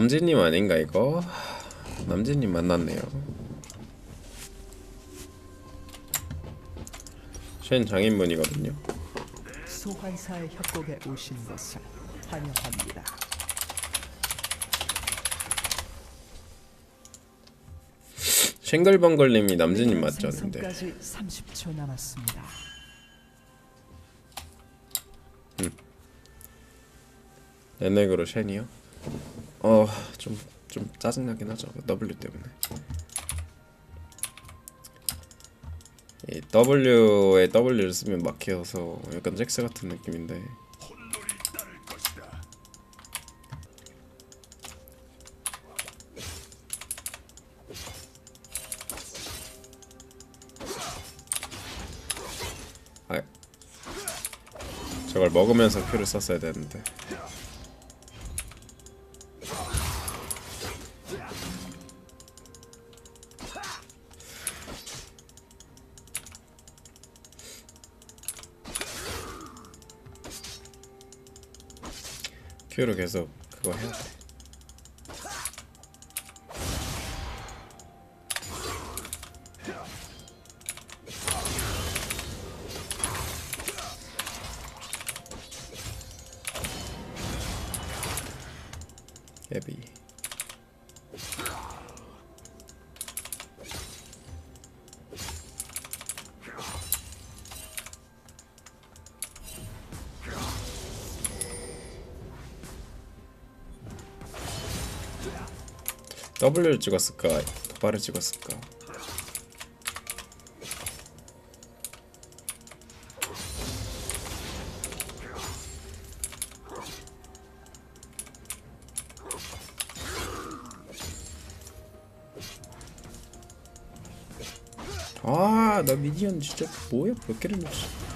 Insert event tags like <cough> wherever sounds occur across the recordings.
남진님 아닌가 이거? 남진님 만났네요. 쉔 장인분이거든요. 소환사의 협곡에 오신 것을 환영합니다. 싱글벙글님이 남진님 맞죠? 근데 생선까지 30초 남았습니다. 레넥으로 쉔이요? 어좀 좀 짜증나긴 하죠 그 W 때문에. 이 W에 W를 쓰면 막혀서 약간 잭스 같은 느낌인데. 아 저걸 먹으면서 큐를 썼어야 되는데 큐로 계속 그거 해야 돼. W를 찍었을까? 도발을 찍었을까? 아, 나 미니언 진짜 뭐야? 몇 개를 넣었어?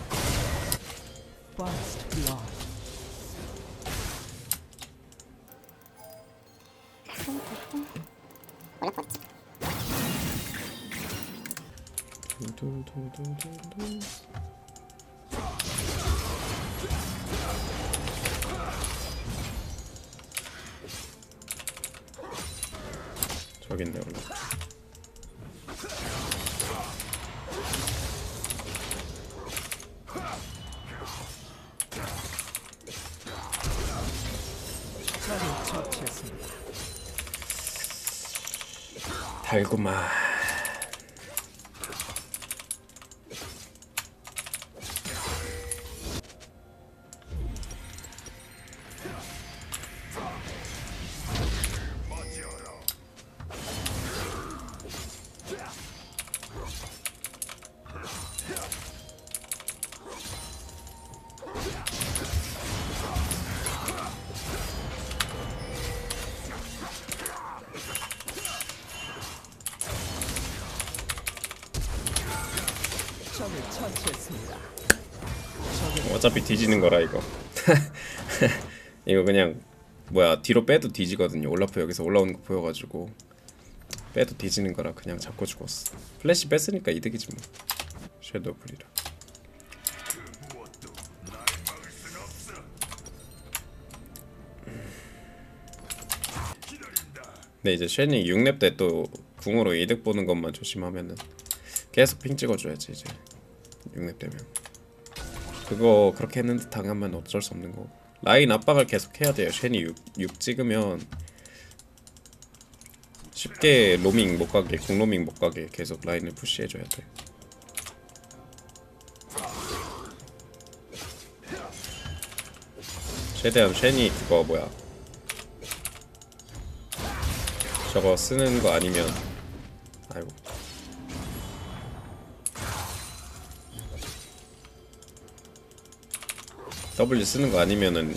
두두두두두. 저기 있네 원래. 달구만. 어차피 뒤지는 거라 이거. <laughs> 이거 그냥 뭐야 뒤로 빼도 뒤지거든요. 올라프 여기서 올라오는 거 보여가지고 빼도 뒤지는 거라 그냥 잡고 죽었어. 플래시 뺐으니까 이득이지 뭐. 섀도우 풀이라. 근데 이제 쉔이 6렙 때 또 궁으로 이득 보는 것만 조심하면은 계속 핑 찍어줘야지 이제 6렙 되면. 그거 그렇게 했는데 당하면 어쩔 수 없는 거고. 라인 압박을 계속 해야 돼요. 쉔이 6, 6 찍으면 쉽게 로밍 못 가게 공로밍 못 가게 계속 라인을 푸시해줘야 돼. 최대한 쉔이 그거 뭐야? 저거 쓰는 거 아니면 아이고 W 쓰는 거 아니면은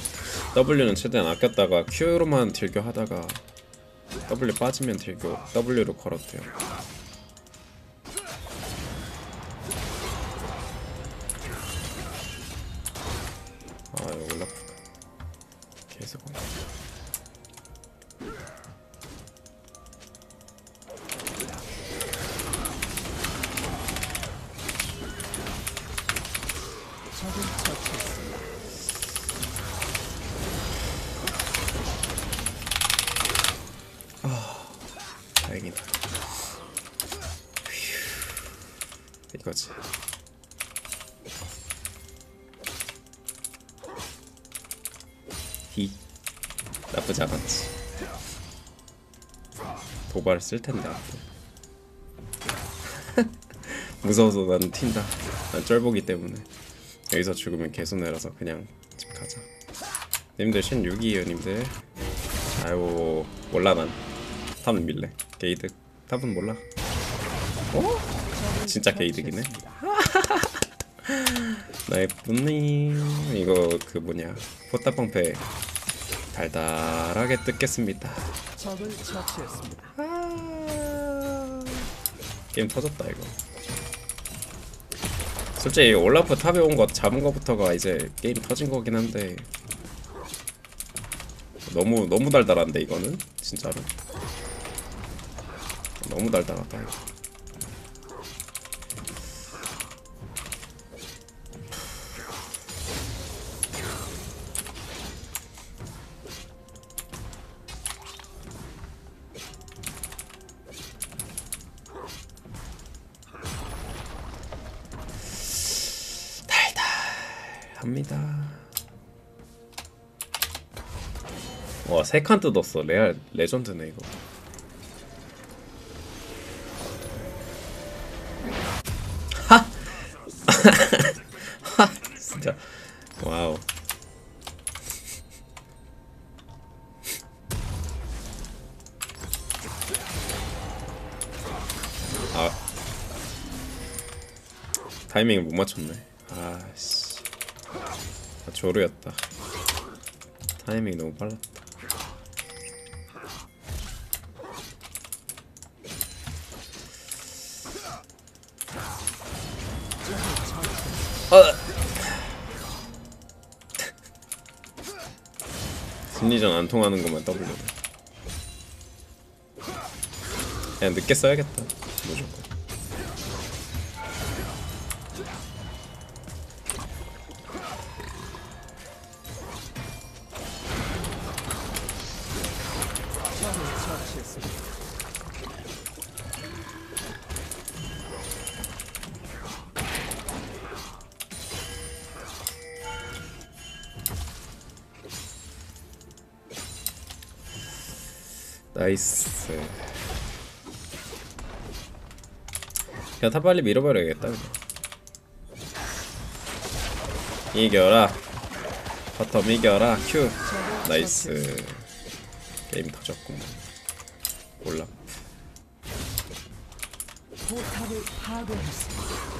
W는 최대한 아꼈다가 Q로만 딜교 하다가 W 빠지면 딜교 W로 돼요. 아 이거 올라프 계속 오네. 적을 처치했습니다. 이 거지. 히. 나쁘지 않았지. 도발 쓸 텐데 앞으로 <laughs> 무서워서 난 튄다. 난 쫄보기 때문에. 여기서 죽으면 개손해라서 그냥 집 가자. 님들 16이에요 님들. 아이고 몰라 난. 탑은 밀래. 게이득. 탑은 몰라. 어? 진짜 게이득이네. <laughs> 나의 뿌님. 이거 그 뭐냐. 포탑방패 달달하게 뜯겠습니다. 처치했습니다. 게임 터졌다 이거. 솔직히 올라프 탑에 온거 잡은 거부터가 이제 게임 터진 거긴 한데. 너무 너무 달달한데 이거는? 진짜로? 너무 달달하다 이거 합니다. 와, 세칸 뜯었어. 레알 레전드네 이거. 하! <laughs> 하! 진짜. 와우. 아. 타이밍을 못 맞췄네. 조르였다. 타이밍이 너무 빨랐다. 어. <laughs> 심리전 안 통하는 것만 W. 그냥 늦게 써야겠다. 무조건. 나이스. 그냥 타 빨리 밀어버려야겠다. 이겨라. 바텀 이겨라. 큐. 나이스. 게임 터졌구만. 올라. 포탑을 파괴했습니다.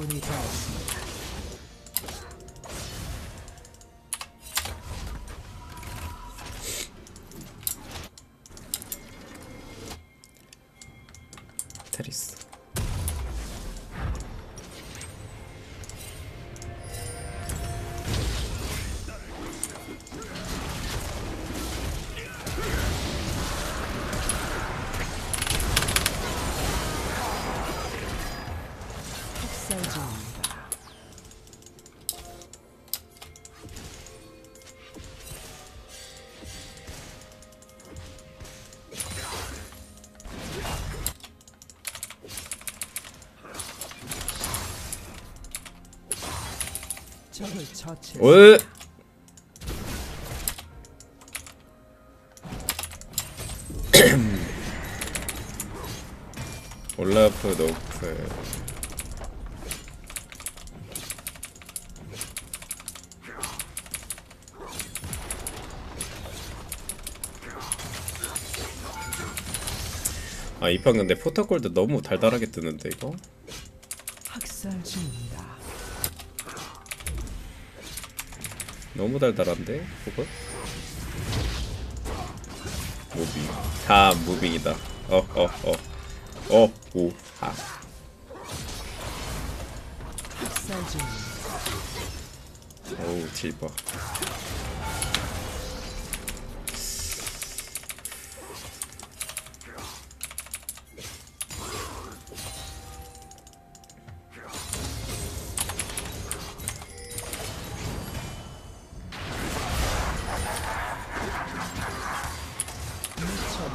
아군이 되었습니다. 테리스. 처치했습니다. 오. 올라프 노프. 아, 이판 근데 포터골드 너무 달달하게 뜨는데 이거? 학살 중입니다. 너무 달달한데 그거? 무빙. 다 무빙이다. 어어어어오하 학살 중입니다. 어우 딜봐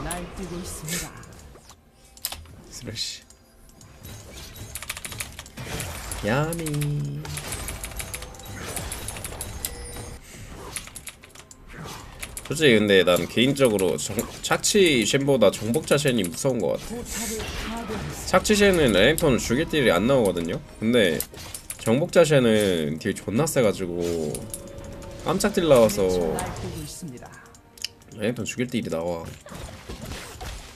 날뛰고 있습니다. 스레시 야미 솔직히 근데 난 개인적으로 정, 착취 쉔보다 정복자 쉔이 무서운 것 같아. 착취 쉔은 레넥톤을 죽일 딜이 안 나오거든요 근데 정복자 쉔은 딜 존나 세가지고 깜짝 딜저 나와서. 레넥톤 죽일 딜이 나와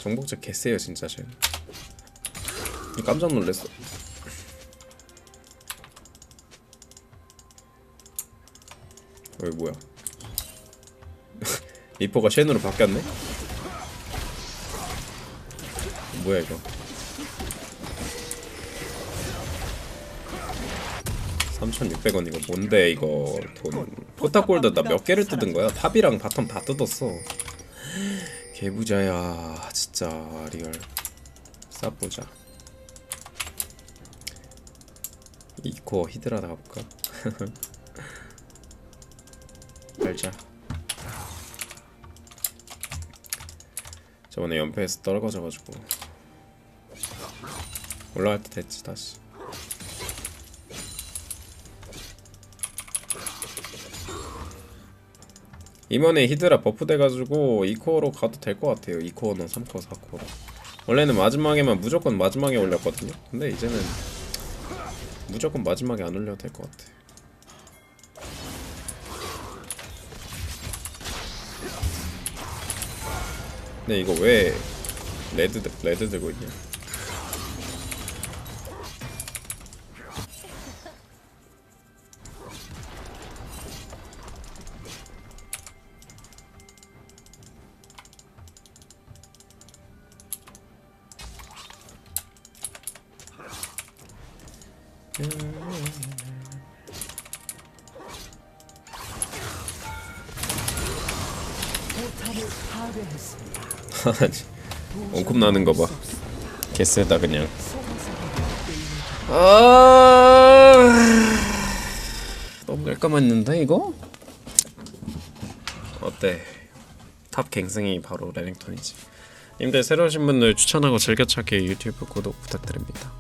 정복자 개세요 진짜 쉔 깜짝 놀랐어. 어이 뭐야? <laughs> 리퍼가 쉔으로 바뀌었네? 뭐야 이거? 3,600원 이거 뭔데 이거 돈? 포탑골드 나 몇 개를 뜯은 거야? 탑이랑 바텀 다 뜯었어 개부자야 진짜. 리얼. 쌉보자. 이코어 히드라 나가볼까? <laughs> 알자. 저번에 연패에서 떨궈져가지고. 올라갈 때 됐지 다시 이번에 히드라 버프 돼가지고 2코어로 가도 될 것 같아요. 2코어나 3코어 4코어. 원래는 마지막에만 무조건 마지막에 올렸거든요. 근데 이제는 무조건 마지막에 안 올려도 될 것 같아 근데 이거 왜 레드 들- 레드 들고 있냐 <laughs> 원컵 나는 거 봐. 개쎄다 그냥. 아 너무 깔끔했는데 이거? 어때? 탑 갱생이 바로 레넥톤이지. 님들 새로 오신 분들 추천하고 즐겨찾기 유튜브 구독 부탁드립니다.